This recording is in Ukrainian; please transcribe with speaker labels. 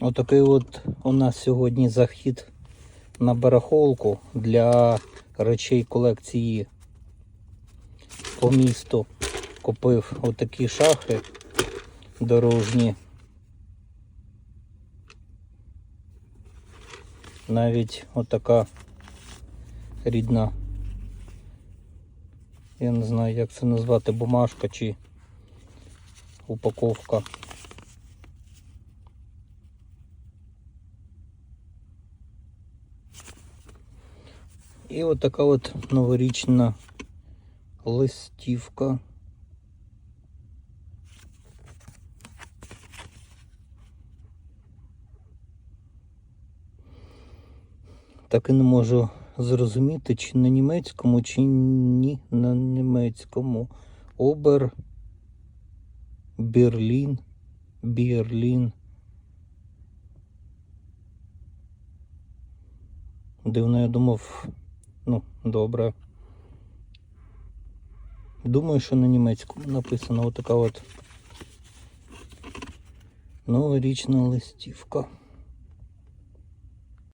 Speaker 1: Отакий от у нас сьогодні захід на барахолку для речей колекції по місту. Купив отакі шахи дорожні. Навіть отака рідна. Я не знаю, як це назвати, бумажка чи упаковка. І от така от новорічна листівка. Так і не можу зрозуміти, чи на німецькому, чи ні на німецькому. Обер Берлін. Берлін. Дивно, я думав, ну, добре. Думаю, що на німецькому написано отака от новорічна листівка.